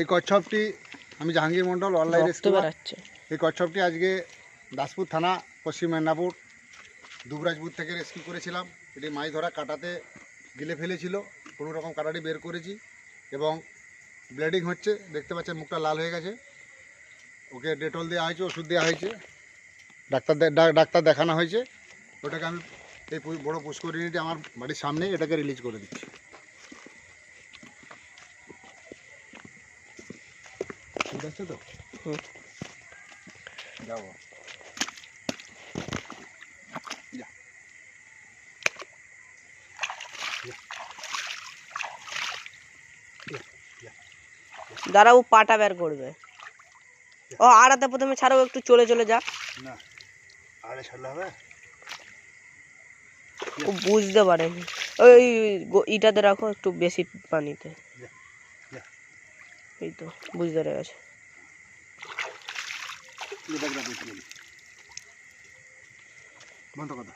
এই কচ্ছপটি আমি জাহাঙ্গীর মণ্ডল অনলাইন এই কচ্ছপটি আজকে দাসপুর থানা পশ্চিম মেদিনীপুর দুবরাজপুর থেকে রেস্কিউ করেছিলাম। এটি মাছ ধরা কাটাতে গিলে ফেলেছিল। কোনো রকম কাটাটি বের করেছি এবং ব্লিডিং হচ্ছে। দেখতে পাচ্ছেন মুখটা লাল হয়ে গেছে। ওকে ডেটল দেওয়া হয়েছে ওষুধ দেওয়া হয়েছে। ডাক্তার ডাক্তার দেখানো হয়েছে। ওটাকে আমি এই বড় পুষ্করিণীটি আমার বাড়ির সামনে এটাকে রিলিজ করে দিচ্ছি। আছে তো? যাব। দাঁড়া ও পাটা বের করবে। ও আড়াতে প্রথমে ছাড়াও একটু চলে চলে যা। না আরে ছাড়লে হবে? ও বুঝতে পারেনি। ওই ইটাতে রাখো একটু বেশি পানিতে। এই তো বুঝতে পেরে গেছে। বন্ধ কথা